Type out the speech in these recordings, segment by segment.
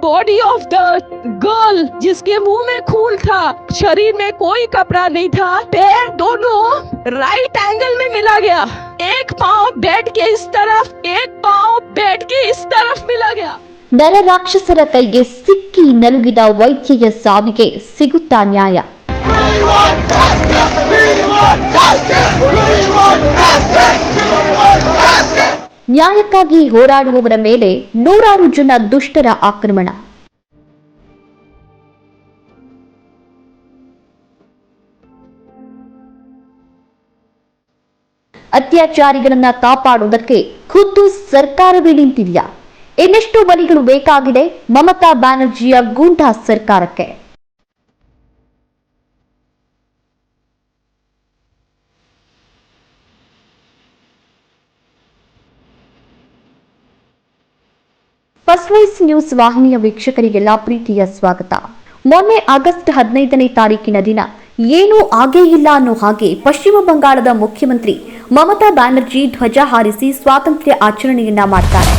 Body of the girl जिसके मुंह में खून था शरीर में कोई कपड़ा नहीं था पैर दोनों राइट एंगल में मिला गया एक पाँव बेड के इस तरफ एक पाँव बेड के इस तरफ मिला गया ನರರಾಕ್ಷಸರ ಕೈಗೆ ಸಿಕ್ಕಿ ನಲುಗಿದ ವೈದ್ಯೆಯ ಸಾವಿಗೆ ಸಿಗುತ್ತಾ ನ್ಯಾಯ ನ್ಯಾಯಕ್ಕಾಗಿ ಹೋರಾಡುವವರ ಮೇಲೆ ನೂರಾರು ಜನ ದುಷ್ಟರ ಆಕ್ರಮಣ. ಅತ್ಯಾಚಾರಿಗಳನ್ನ ಕಾಪಾಡುವುದಕ್ಕೆ ಖುದ್ದು ಸರ್ಕಾರವೇ ನಿಂತಿಲ್ಲ ಇನ್ನೆಷ್ಟು ಬಲಿಗಳು ಬೇಕಾಗಿದೆ ಮಮತಾ ಬ್ಯಾನರ್ಜಿಯ ಗೂಂಡಾ ಸರ್ಕಾರಕ್ಕೆ? ಫಸ್ಟ್ ವೈಸ್ ನ್ಯೂಸ್ ವಾಹಿನಿಯ ವೀಕ್ಷಕರಿಗೆಲ್ಲ ಪ್ರೀತಿಯ ಸ್ವಾಗತ. ಮೊನ್ನೆ ಆಗಸ್ಟ್ ಹದಿನೈದನೇ ತಾರೀಕಿನ ದಿನ ಏನೂ ಆಗೇ ಇಲ್ಲ ಅನ್ನೋ ಹಾಗೆ ಪಶ್ಚಿಮ ಬಂಗಾಳದ ಮುಖ್ಯಮಂತ್ರಿ ಮಮತಾ ಬ್ಯಾನರ್ಜಿ ಧ್ವಜ ಹಾರಿಸಿ ಸ್ವಾತಂತ್ರ್ಯ ಆಚರಣೆಯನ್ನ ಮಾಡ್ತಾರೆ.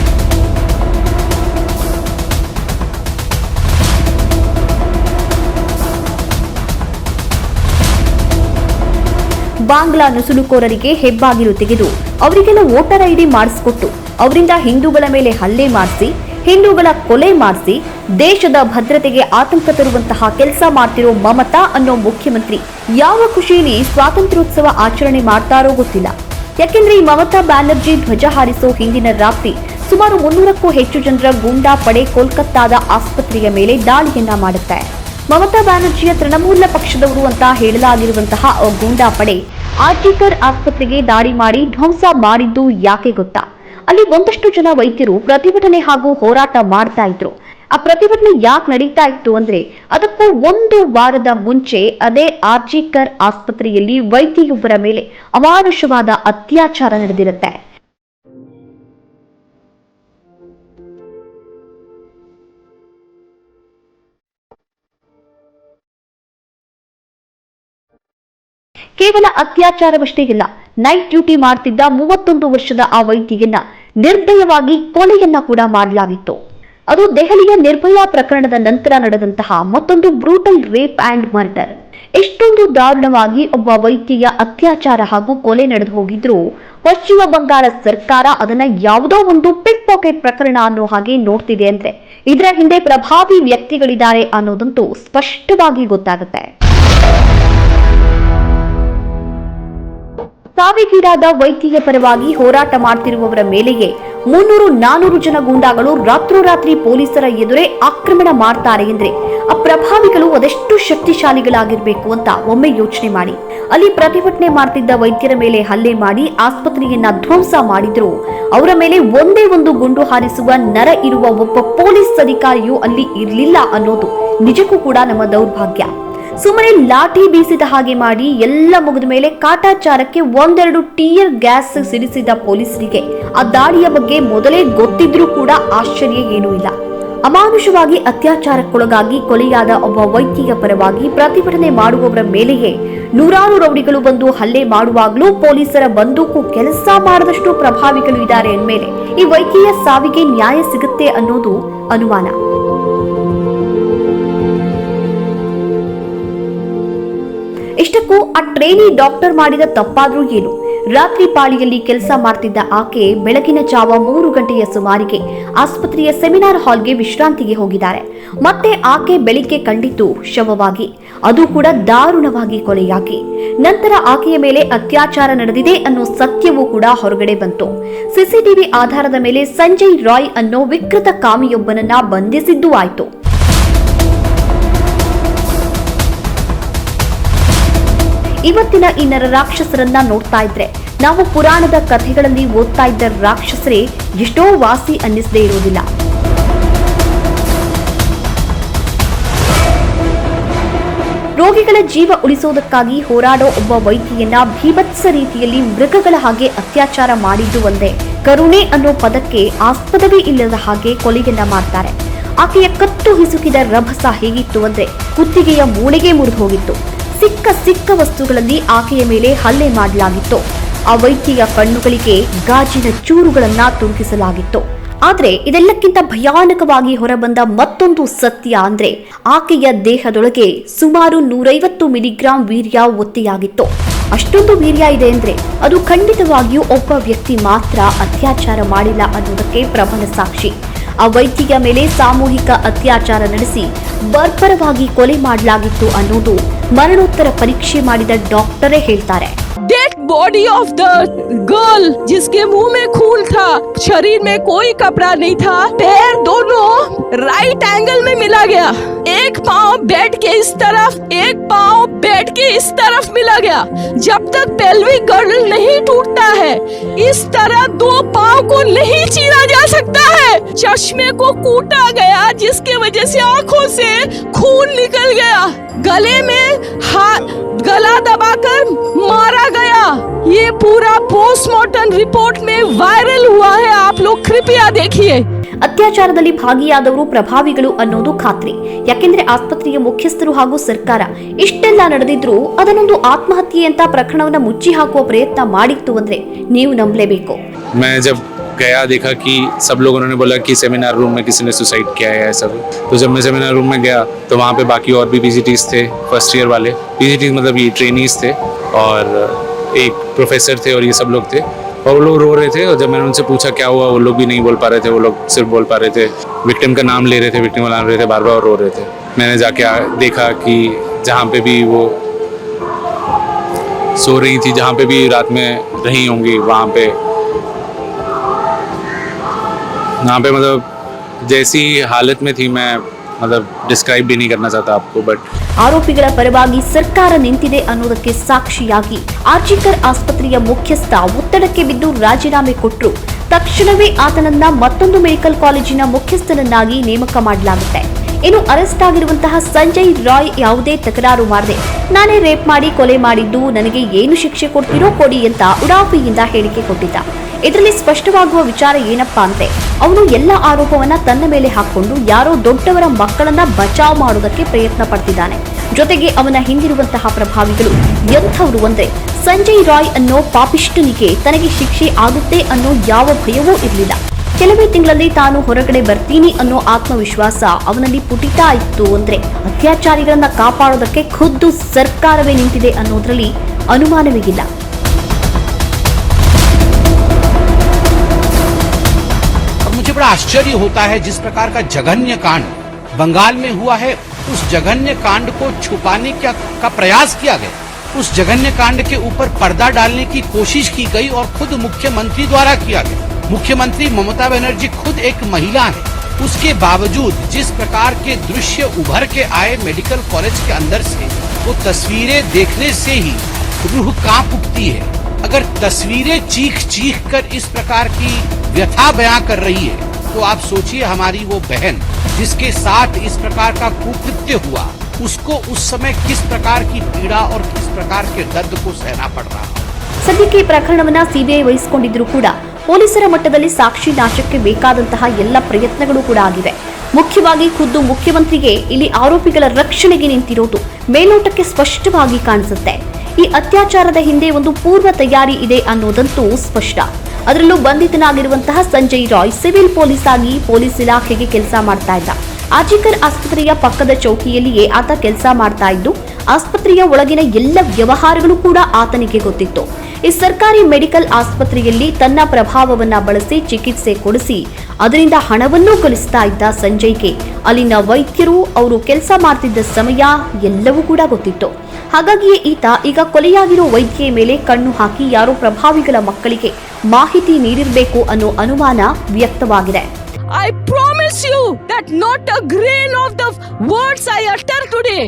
ಬಾಂಗ್ಲಾ ನುಸುಳುಕೋರರಿಗೆ ಹೆಬ್ಬಾಗಿಲು ತೆಗೆದು ಅವರಿಗೆಲ್ಲ ವೋಟರ್ ಐಡಿ ಮಾಡಿಸ್ಕೊಟ್ಟು ಅವರಿಂದ ಹಿಂದೂಗಳ ಮೇಲೆ ಹಲ್ಲೆ ಮಾಡಿಸಿ ಹಿಂದೂಗಳ ಕೊಲೆ ಮಾಡಿಸಿ ದೇಶದ ಭದ್ರತೆಗೆ ಆತಂಕ ತರುವಂತಹ ಕೆಲಸ ಮಾಡ್ತಿರೋ ಮಮತಾ ಅನ್ನೋ ಮುಖ್ಯಮಂತ್ರಿ ಯಾವ ಖುಷಿಯಲ್ಲಿ ಸ್ವಾತಂತ್ರ್ಯೋತ್ಸವ ಆಚರಣೆ ಮಾಡ್ತಾರೋ ಗೊತ್ತಿಲ್ಲ. ಯಾಕೆಂದ್ರೆ ಈ ಮಮತಾ ಬ್ಯಾನರ್ಜಿ ಧ್ವಜ ಹಾರಿಸೋ ಹಿಂದಿನ ರಾತ್ರಿ ಸುಮಾರು ಮುನ್ನೂರಕ್ಕೂ ಹೆಚ್ಚು ಜನರ ಗೂಂಡಾ ಪಡೆ ಕೋಲ್ಕತ್ತಾದ ಆಸ್ಪತ್ರೆಯ ಮೇಲೆ ದಾಳಿಯನ್ನ ಮಾಡುತ್ತೆ. ಮಮತಾ ಬ್ಯಾನರ್ಜಿಯ ತೃಣಮೂಲ ಪಕ್ಷದವರು ಅಂತ ಹೇಳಲಾಗಿರುವಂತಹ ಗೂಂಡಾ ಪಡೆ ಆರ್ಜಿಕರ್ ಆಸ್ಪತ್ರೆಗೆ ದಾಳಿ ಮಾಡಿ ಧ್ವಂಸ ಮಾಡಿದ್ದು ಯಾಕೆ ಗೊತ್ತಾ? ಅಲ್ಲಿ ಒಂದಷ್ಟು ಜನ ವೈದ್ಯರು ಪ್ರತಿಭಟನೆ ಹಾಗೂ ಹೋರಾಟ ಮಾಡ್ತಾ ಇದ್ರು. ಆ ಪ್ರತಿಭಟನೆ ಯಾಕೆ ನಡೀತಾ ಇತ್ತು ಅಂದ್ರೆ, ಅದಕ್ಕೂ ಒಂದು ವಾರದ ಮುಂಚೆ ಅದೇ ಆರ್ಜಿಕರ್ ಆಸ್ಪತ್ರೆಯಲ್ಲಿ ವೈದ್ಯೆಯೊಬ್ಬರ ಮೇಲೆ ಅಮಾನುಷವಾದ ಅತ್ಯಾಚಾರ ನಡೆದಿರುತ್ತೆ. ಕೇವಲ ಅತ್ಯಾಚಾರವಷ್ಟೇ ಇಲ್ಲ, ನೈಟ್ ಡ್ಯೂಟಿ ಮಾಡ್ತಿದ್ದ ಮೂವತ್ತೊಂದು ವರ್ಷದ ಆ ವೈದ್ಯೆಯನ್ನ ನಿರ್ದಯವಾಗಿ ಕೊಲೆಯನ್ನ ಕೂಡ ಮಾಡಲಾಗಿತ್ತು. ಅದು ದೆಹಲಿಯ ನಿರ್ಭಯ ಪ್ರಕರಣದ ನಂತರ ನಡೆದಂತಹ ಮತ್ತೊಂದು ಬ್ರೂಟಲ್ ರೇಪ್ ಅಂಡ್ ಮರ್ಡರ್ ಎಷ್ಟೊಂದು ದಾರುಣವಾಗಿ ಒಬ್ಬ ವೈದ್ಯೆಯ ಅತ್ಯಾಚಾರ ಹಾಗೂ ಕೊಲೆ ನಡೆದು ಹೋಗಿದ್ರು ಪಶ್ಚಿಮ ಬಂಗಾಳ ಸರ್ಕಾರ ಅದನ್ನ ಯಾವುದೋ ಒಂದು ಪಿಕ್ ಪಾಕೆಟ್ ಪ್ರಕರಣ ಅನ್ನೋ ಹಾಗೆ ನೋಡ್ತಿದೆ ಅಂದ್ರೆ ಇದರ ಹಿಂದೆ ಪ್ರಭಾವಿ ವ್ಯಕ್ತಿಗಳಿದ್ದಾರೆ ಅನ್ನೋದಂತೂ ಸ್ಪಷ್ಟವಾಗಿ ಗೊತ್ತಾಗುತ್ತೆ. ಸಾವಿಗೀಡಾದ ವೈದ್ಯರ ಪರವಾಗಿ ಹೋರಾಟ ಮಾಡ್ತಿರುವವರ ಮೇಲೆಯೇ ಮುನ್ನೂರು ನಾನೂರು ಜನ ಗೂಂಡಾಗಳು ರಾತ್ರೋರಾತ್ರಿ ಪೊಲೀಸರ ಎದುರೇ ಆಕ್ರಮಣ ಮಾಡ್ತಾರೆ ಎಂದ್ರೆ ಆ ಪ್ರಭಾವಿಗಳು ಅದೆಷ್ಟು ಶಕ್ತಿಶಾಲಿಗಳಾಗಿರ್ಬೇಕು ಅಂತ ಒಮ್ಮೆ ಯೋಚನೆ ಮಾಡಿ. ಅಲ್ಲಿ ಪ್ರತಿಭಟನೆ ಮಾಡ್ತಿದ್ದ ವೈದ್ಯರ ಮೇಲೆ ಹಲ್ಲೆ ಮಾಡಿ ಆಸ್ಪತ್ರೆಯನ್ನ ಧ್ವಂಸ ಮಾಡಿದ್ರು. ಅವರ ಮೇಲೆ ಒಂದೇ ಒಂದು ಗುಂಡು ಹಾರಿಸುವ ನರ ಇರುವ ಒಬ್ಬ ಪೊಲೀಸ್ ಅಧಿಕಾರಿಯೂ ಅಲ್ಲಿ ಇರಲಿಲ್ಲ ಅನ್ನೋದು ನಿಜಕ್ಕೂ ಕೂಡ ನಮ್ಮ ದೌರ್ಭಾಗ್ಯ. ಸುಮ್ಮನೆ ಲಾಠಿ ಬೀಸಿದ ಹಾಗೆ ಮಾಡಿ ಎಲ್ಲ ಮುಗಿದ ಮೇಲೆ ಕಾಟಾಚಾರಕ್ಕೆ ಒಂದೆರಡು ಟಿಯರ್ ಗ್ಯಾಸ್ ಸಿಡಿಸಿದ ಪೊಲೀಸರಿಗೆ. ಆ ದಾಳಿಯ ಬಗ್ಗೆ ಮೊದಲೇ ಗೊತ್ತಿದ್ರೂ ಕೂಡ ಆಶ್ಚರ್ಯ ಏನೂ ಇಲ್ಲ. ಅಮಾನುಷವಾಗಿ ಅತ್ಯಾಚಾರಕ್ಕೊಳಗಾಗಿ ಕೊಲೆಯಾದ ಒಬ್ಬ ವೈದ್ಯೆಯ ಪರವಾಗಿ ಪ್ರತಿಭಟನೆ ಮಾಡುವವರ ಮೇಲೆಯೇ ನೂರಾರು ರೌಡಿಗಳು ಬಂದು ಹಲ್ಲೆ ಮಾಡುವಾಗಲೂ ಪೊಲೀಸರ ಬಂದೂಕು ಕೆಲಸ ಮಾಡದಷ್ಟು ಪ್ರಭಾವಿಗಳು ಇದ್ದಾರೆ ಅಂದ್ಮೇಲೆ ಈ ವೈಕೀಯ ಸಾವಿಗೆ ನ್ಯಾಯ ಸಿಗುತ್ತೆ ಅನ್ನೋದು ಅನುಮಾನ. ಇಷ್ಟಕ್ಕೂ ಆ ಟ್ರೇನಿ ಡಾಕ್ಟರ್ ಮಾಡಿದ ತಪ್ಪಾದ್ರೂ ಏನು? ರಾತ್ರಿ ಪಾಳಿಯಲ್ಲಿ ಕೆಲಸ ಮಾಡ್ತಿದ್ದ ಆಕೆ ಬೆಳಗಿನ ಜಾವ ಮೂರು ಗಂಟೆಯ ಸುಮಾರಿಗೆ ಆಸ್ಪತ್ರೆಯ ಸೆಮಿನಾರ್ ಹಾಲ್ಗೆ ವಿಶ್ರಾಂತಿಗೆ ಹೋಗಿದ್ದಾರೆ. ಮತ್ತೆ ಆಕೆ ಬೆಳಿಗ್ಗೆ ಕಂಡಿತು ಶವವಾಗಿ. ಅದು ಕೂಡ ದಾರುಣವಾಗಿ ಕೊಲೆಯಾಗಿ. ನಂತರ ಆಕೆಯ ಮೇಲೆ ಅತ್ಯಾಚಾರ ನಡೆದಿದೆ ಅನ್ನೋ ಸತ್ಯವೂ ಕೂಡ ಹೊರಗಡೆ ಬಂತು. ಸಿಸಿಟಿವಿ ಆಧಾರದ ಮೇಲೆ ಸಂಜಯ್ ರಾಯ್ ಅನ್ನೋ ವಿಕೃತ ಕಾಮಿಯೊಬ್ಬನನ್ನ ಬಂಧಿಸಿದ್ದೂ ಆಯ್ತು. ಇವತ್ತಿನ ಈ ರಾಕ್ಷಸರನ್ನ ನೋಡ್ತಾ ಇದ್ರೆ, ನಾವು ಪುರಾಣದ ಕಥೆಗಳಲ್ಲಿ ಓದ್ತಾ ಇದ್ದ ರಾಕ್ಷಸರೇ ಎಷ್ಟೋ ವಾಸಿ ಅನ್ನಿಸದೇ ಇರೋದಿಲ್ಲ. ರೋಗಿಗಳ ಜೀವ ಉಳಿಸೋದಕ್ಕಾಗಿ ಹೋರಾಡೋ ಒಬ್ಬ ವೈದ್ಯೆಯನ್ನ ಭೀಭತ್ಸ ರೀತಿಯಲ್ಲಿ ಮೃಗಗಳ ಹಾಗೆ ಅತ್ಯಾಚಾರ ಮಾಡಿದ್ದು ಒಂದೇ. ಕರುಣೆ ಅನ್ನೋ ಪದಕ್ಕೆ ಆಸ್ಪದವೇ ಇಲ್ಲದ ಹಾಗೆ ಕೊಲೆಯನ್ನ ಮಾಡ್ತಾರೆ. ಆಕೆಯ ಕತ್ತು ಹಿಸುಕಿದ ರಭಸ ಹೇಗಿತ್ತು ಅಂದ್ರೆ ಕುತ್ತಿಗೆಯ ಮೂಳೆಗೆ ಮುರಿದು ಹೋಗಿತ್ತು. ಸಿಕ್ಕ ಸಿಕ್ಕ ವಸ್ತುಗಳಲ್ಲಿ ಆಕೆಯ ಮೇಲೆ ಹಲ್ಲೆ ಮಾಡಲಾಗಿತ್ತು. ಆ ವೈದ್ಯೆಯ ಕಣ್ಣುಗಳಿಗೆ ಗಾಜಿನ ಚೂರುಗಳನ್ನ ತುಂಬಿಸಲಾಗಿತ್ತು. ಆದ್ರೆ ಇದೆಲ್ಲಕ್ಕಿಂತ ಭಯಾನಕವಾಗಿ ಹೊರಬಂದ ಮತ್ತೊಂದು ಸತ್ಯ ಅಂದ್ರೆ ಆಕೆಯ ದೇಹದೊಳಗೆ ಸುಮಾರು ನೂರೈವತ್ತು ಮಿಲಿಗ್ರಾಂ ವೀರ್ಯ ಒತ್ತೆಯಾಗಿತ್ತು. ಅಷ್ಟೊಂದು ವೀರ್ಯ ಇದೆ ಅಂದ್ರೆ ಅದು ಖಂಡಿತವಾಗಿಯೂ ಒಬ್ಬ ವ್ಯಕ್ತಿ ಮಾತ್ರ ಅತ್ಯಾಚಾರ ಮಾಡಿಲ್ಲ ಅನ್ನೋದಕ್ಕೆ ಪ್ರಬಲ ಸಾಕ್ಷಿ. ಆ ವೈದ್ಯೆಯ ಮೇಲೆ ಸಾಮೂಹಿಕ ಅತ್ಯಾಚಾರ ನಡೆಸಿ ಬರ್ಬರವಾಗಿ ಕೊಲೆ ಮಾಡಲಾಗಿತ್ತು ಅನ್ನೋದು ಮರಣೋತ್ತರ ಪರೀಕ್ಷೆ ಮಾಡಿದ ಡಾಕ್ಟರೇ ಹೇಳ್ತಾರೆ dead body of the girl जिसके मुंह में खून था शरीर में कोई कपड़ा नहीं था पैर दोनों राइट एंगल में मिला गया एक पाँव बेड के इस तरफ़, एक पाँव बेड के इस तरफ़ मिला गया। जब तक पेल्विक गर्ल नहीं टूटता है, इस तरह दो पाँव को नहीं चीरा जा सकता है। चश्मे को कूटा गया, जिसके वजह से आँखों से खून निकल गया। गले में हाथ, गला दबाकर मारा गया। ये पूरा पोस्टमार्टम रिपोर्ट में वायरल हुआ है। आप लोग कृपया देखिए। ಅತ್ಯಾಚಾರದಲ್ಲಿ ಭಾಗಿಯಾದವರು ಪ್ರಭಾವಿಗಳು ಅನ್ನೋದು ಖಾತ್ರಿ ಯಾಕೆಂದ್ರೆ ಆಸ್ಪತ್ರೆಯ ಮುಖ್ಯಸ್ಥರು ಹಾಗೂ ಸರ್ಕಾರ ಇಷ್ಟೆಲ್ಲ ನಡೆದಿದ್ರೂ ಅದನ್ನೊಂದು ಆತ್ಮಹತ್ಯೆ ಅಂತ ಪ್ರಕರಣವನ್ನ ಮುಚ್ಚಿ ಹಾಕುವ ಪ್ರಯತ್ನ ಮಾಡಿತ್ತು ಅಂದ್ರೆ ನೀವು ನಂಬಲೇಬೇಕು मैं जब गया देखा कि सब लोगों ने बोला कि सेमिनार रूम में किसी ने सुसाइड किया है ऐसा भी तो जब मैं सेमिनार रूम में गया तो वहाँ पे बाकी और भी पीजीटीज थे फर्स्ट ईयर वाले पीजीटीज मतलब ये ट्रेनीज थे और एक प्रोफेसर थे और ये सब लोग थे और वो लोग रो रहे थे और जब मैंने उनसे पूछा क्या हुआ, वो लोग भी नहीं बोल पा रहे थे, वो लोग सिर्फ़ बोल पा रहे थे विक्टिम का नाम ले रहे थे विक्टिम का नाम ले रहे थे बार बार रो रहे थे. मैंने जाके देखा कि जहाँ पे भी वो सो रही थी, जहाँ पे भी रात में रही होंगी, वहाँ पे। वहाँ पे मतलब जैसी हालत में थी, मैं मतलब डिस्क्राइब भी नहीं करना चाहता आपको बट ಆರೋಪಿಗಳ ಪರವಾಗಿ ಸರ್ಕಾರ ನಿಂತಿದೆ ಅನ್ನೋದಕ್ಕೆ ಸಾಕ್ಷಿಯಾಗಿ ಆರ್ಜಿಕರ್ ಆಸ್ಪತ್ರೆಯ ಮುಖ್ಯಸ್ಥ ಒತ್ತಡಕ್ಕೆ ಬಿದ್ದು ರಾಜೀನಾಮೆ ಕೊಟ್ಟರು ತಕ್ಷಣವೇ ಆತನನ್ನ ಮತ್ತೊಂದು ಮೆಡಿಕಲ್ ಕಾಲೇಜಿನ ಮುಖ್ಯಸ್ಥನನ್ನಾಗಿ ನೇಮಕ ಮಾಡಲಾಗುತ್ತೆ ಇನ್ನು ಅರೆಸ್ಟ್ ಆಗಿರುವಂತಹ ಸಂಜಯ್ ರಾಯ್ ಯಾವುದೇ ತಕರಾರು ಮಾಡದೆ ನಾನೇ ರೇಪ್ ಮಾಡಿ ಕೊಲೆ ಮಾಡಿದ್ದು ನನಗೆ ಏನು ಶಿಕ್ಷೆ ಕೊಡ್ತೀರೋ ಕೊಡಿ ಅಂತ ಉಡಾಫಿಯಿಂದ ಹೇಳಿಕೆ ಕೊಟ್ಟಿದ್ದ. ಇದರಲ್ಲಿ ಸ್ಪಷ್ಟವಾಗುವ ವಿಚಾರ ಏನಪ್ಪಾ ಅಂತೆ ಅವನು ಎಲ್ಲ ಆರೋಪವನ್ನ ತನ್ನ ಮೇಲೆ ಹಾಕೊಂಡು ಯಾರೋ ದೊಡ್ಡವರ ಮಕ್ಕಳನ್ನ ಬಚಾವ್ ಮಾಡೋದಕ್ಕೆ ಪ್ರಯತ್ನ ಪಡ್ತಿದ್ದಾನೆ. ಜೊತೆಗೆ ಅವನ ಹಿಂದಿರುವಂತಹ ಪ್ರಭಾವಿಗಳು ಎಂಥವ್ರು ಅಂದ್ರೆ, ಸಂಜಯ್ ರಾಯ್ ಅನ್ನೋ ಪಾಪಿಷ್ಟನಿಗೆ ತನಗೆ ಶಿಕ್ಷೆ ಆಗುತ್ತೆ ಅನ್ನೋ ಯಾವ ಭಯವೂ ಇರಲಿಲ್ಲ. ಕೆಲವೇ ತಿಂಗಳಲ್ಲಿ ತಾನು ಹೊರಗಡೆ ಬರ್ತೀನಿ ಅನ್ನೋ ಆತ್ಮವಿಶ್ವಾಸ ಅವನಲ್ಲಿ ಪುಟಿತಾ ಇತ್ತು ಅಂದ್ರೆ ಅತ್ಯಾಚಾರಿಗಳನ್ನ ಕಾಪಾಡೋದಕ್ಕೆ ಖುದ್ದು ಸರ್ಕಾರವೇ ನಿಂತಿದೆ ಅನ್ನೋದ್ರಲ್ಲಿ ಅನುಮಾನವೇ ಇಲ್ಲ और मुझे बड़ा आश्चर्य होता है जिस प्रकार का जघन्य कांड बंगाल में हुआ है उस जघन्य कांड को छुपाने का, का प्रयास किया गया उस जघन्य कांड के ऊपर पर्दा डालने की कोशिश की गई और खुद मुख्यमंत्री द्वारा किया गया मुख्यमंत्री ममता बनर्जी खुद एक महिला है उसके बावजूद जिस प्रकार के दृश्य उभर के आए मेडिकल कॉलेज के अंदर से वो तस्वीरें देखने से ही रूह कांप उठती है अगर तस्वीरें चीख चीख कर इस प्रकार की व्यथा बयां कर रही है तो आप सोचिए हमारी वो बहन जिसके साथ इस प्रकार का कुकृत्य हुआ उसको उस समय किस प्रकार की पीड़ा और किस प्रकार के दर्द को सहना पड़ रहा है ಸದ್ಯಕ್ಕೆ ಈ ಪ್ರಕರಣವನ್ನ ಸಿಬಿಐ ವಹಿಸಿಕೊಂಡಿದ್ರು ಕೂಡ ಪೊಲೀಸರ ಮಟ್ಟದಲ್ಲಿ ಸಾಕ್ಷಿ ನಾಶಕ್ಕೆ ಬೇಕಾದಂತಹ ಎಲ್ಲ ಪ್ರಯತ್ನಗಳು ಕೂಡ ಆಗಿವೆ. ಮುಖ್ಯವಾಗಿ ಖುದ್ದು ಮುಖ್ಯಮಂತ್ರಿಗೆ ಇಲ್ಲಿ ಆರೋಪಿಗಳ ರಕ್ಷಣೆಗೆ ನಿಂತಿರೋದು ಮೇಲೋಟಕ್ಕೆ ಸ್ಪಷ್ಟವಾಗಿ ಕಾಣಿಸುತ್ತೆ. ಈ ಅತ್ಯಾಚಾರದ ಹಿಂದೆ ಒಂದು ಪೂರ್ವ ತಯಾರಿ ಇದೆ ಅನ್ನೋದಂತೂ ಸ್ಪಷ್ಟ. ಅದರಲ್ಲೂ ಬಂಧಿತನಾಗಿರುವಂತಹ ಸಂಜಯ್ ರಾಯ್ ಸಿವಿಲ್ ಪೊಲೀಸ್ ಆಗಿ ಪೊಲೀಸ್ ಇಲಾಖೆಗೆ ಕೆಲಸ ಮಾಡ್ತಾ ಇದ್ದ. ಆಜಿಕರ್ ಆಸ್ಪತ್ರೆಯ ಪಕ್ಕದ ಚೌಕಿಯಲ್ಲಿಯೇ ಆತ ಕೆಲಸ ಮಾಡ್ತಾ ಇದ್ದು, ಆಸ್ಪತ್ರೆಯ ಒಳಗಿನ ಎಲ್ಲ ವ್ಯವಹಾರಗಳು ಕೂಡ ಆತನಿಗೆ ಗೊತ್ತಿತ್ತು. ಈ ಸರ್ಕಾರಿ ಮೆಡಿಕಲ್ ಆಸ್ಪತ್ರೆಯಲ್ಲಿ ತನ್ನ ಪ್ರಭಾವವನ್ನ ಬಳಸಿ ಚಿಕಿತ್ಸೆ ಕೊಡಿಸಿ ಅದರಿಂದ ಹಣವನ್ನೂ ಗಳಿಸ್ತಾ ಇದ್ದ ಸಂಜಯ್ಗೆ ಅಲ್ಲಿನ ವೈದ್ಯರು ಅವರು ಕೆಲಸ ಮಾಡ್ತಿದ್ದ ಸಮಯ ಎಲ್ಲವೂ ಕೂಡ ಗೊತ್ತಿತ್ತು. ಹಾಗಾಗಿಯೇ ಈತ ಈಗ ಕೊಲೆಯಾಗಿರೋ ವೈದ್ಯೆಯ ಮೇಲೆ ಕಣ್ಣು ಹಾಕಿ ಯಾರೋ ಪ್ರಭಾವಿಗಳ ಮಕ್ಕಳಿಗೆ ಮಾಹಿತಿ ನೀಡಿರಬೇಕು ಅನ್ನೋ ಅನುಮಾನ ವ್ಯಕ್ತವಾಗಿದೆ. I promise you that not a grain of the words I utter today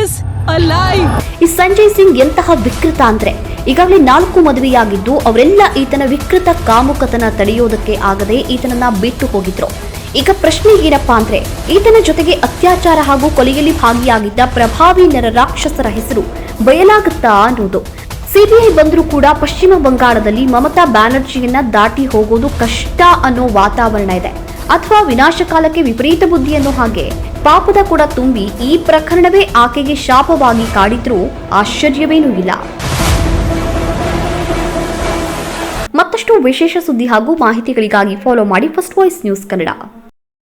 is a lie ಈ ಸಂಜಯ್ ಸಿಂಗ್ ಎಂತಹ ವಿಕೃತ ಅಂದ್ರೆ ಈಗಾಗಲೇ ನಾಲ್ಕು ಮದುವೆಯಾಗಿದ್ದು, ಅವರೆಲ್ಲ ಈತನ ವಿಕೃತ ಕಾಮುಕತನ ತಡೆಯೋದಕ್ಕೆ ಆಗದೆ ಈತನನ್ನ ಬಿಟ್ಟು ಹೋಗಿದ್ರು. ಈಗ ಪ್ರಶ್ನೆ ಏನಪ್ಪಾ ಅಂದ್ರೆ, ಈತನ ಜೊತೆಗೆ ಅತ್ಯಾಚಾರ ಹಾಗೂ ಕೊಲೆಯಲ್ಲಿ ಭಾಗಿಯಾಗಿದ್ದ ಪ್ರಭಾವಿ ನರ ರಾಕ್ಷಸರ ಹೆಸರು ಬಯಲಾಗುತ್ತಾ ಅನ್ನೋದು. ಸಿಬಿಐ ಬಂದರೂ ಕೂಡ ಪಶ್ಚಿಮ ಬಂಗಾಳದಲ್ಲಿ ಮಮತಾ ಬ್ಯಾನರ್ಜಿಯನ್ನ ದಾಟಿ ಹೋಗೋದು ಕಷ್ಟ ಅನ್ನೋ ವಾತಾವರಣ ಇದೆ. ಅಥವಾ ವಿನಾಶಕಾಲಕ್ಕೆ ವಿಪರೀತ ಬುದ್ಧಿಯನ್ನು ಹಾಗೆ. ಪಾಪದ ಕೂಡ ತುಂಬಿ ಈ ಪ್ರಕರಣವೇ ಆಕೆಗೆ ಶಾಪವಾಗಿ ಕಾಡಿದ್ರೂ ಆಶ್ಚರ್ಯವೇನೂ ಇಲ್ಲ. ಮತ್ತಷ್ಟು ವಿಶೇಷ ಸುದ್ದಿ ಹಾಗೂ ಮಾಹಿತಿಗಳಿಗಾಗಿ ಫಾಲೋ ಮಾಡಿ ಫಸ್ಟ್ ವಾಯ್ಸ್ ನ್ಯೂಸ್ ಕನ್ನಡ.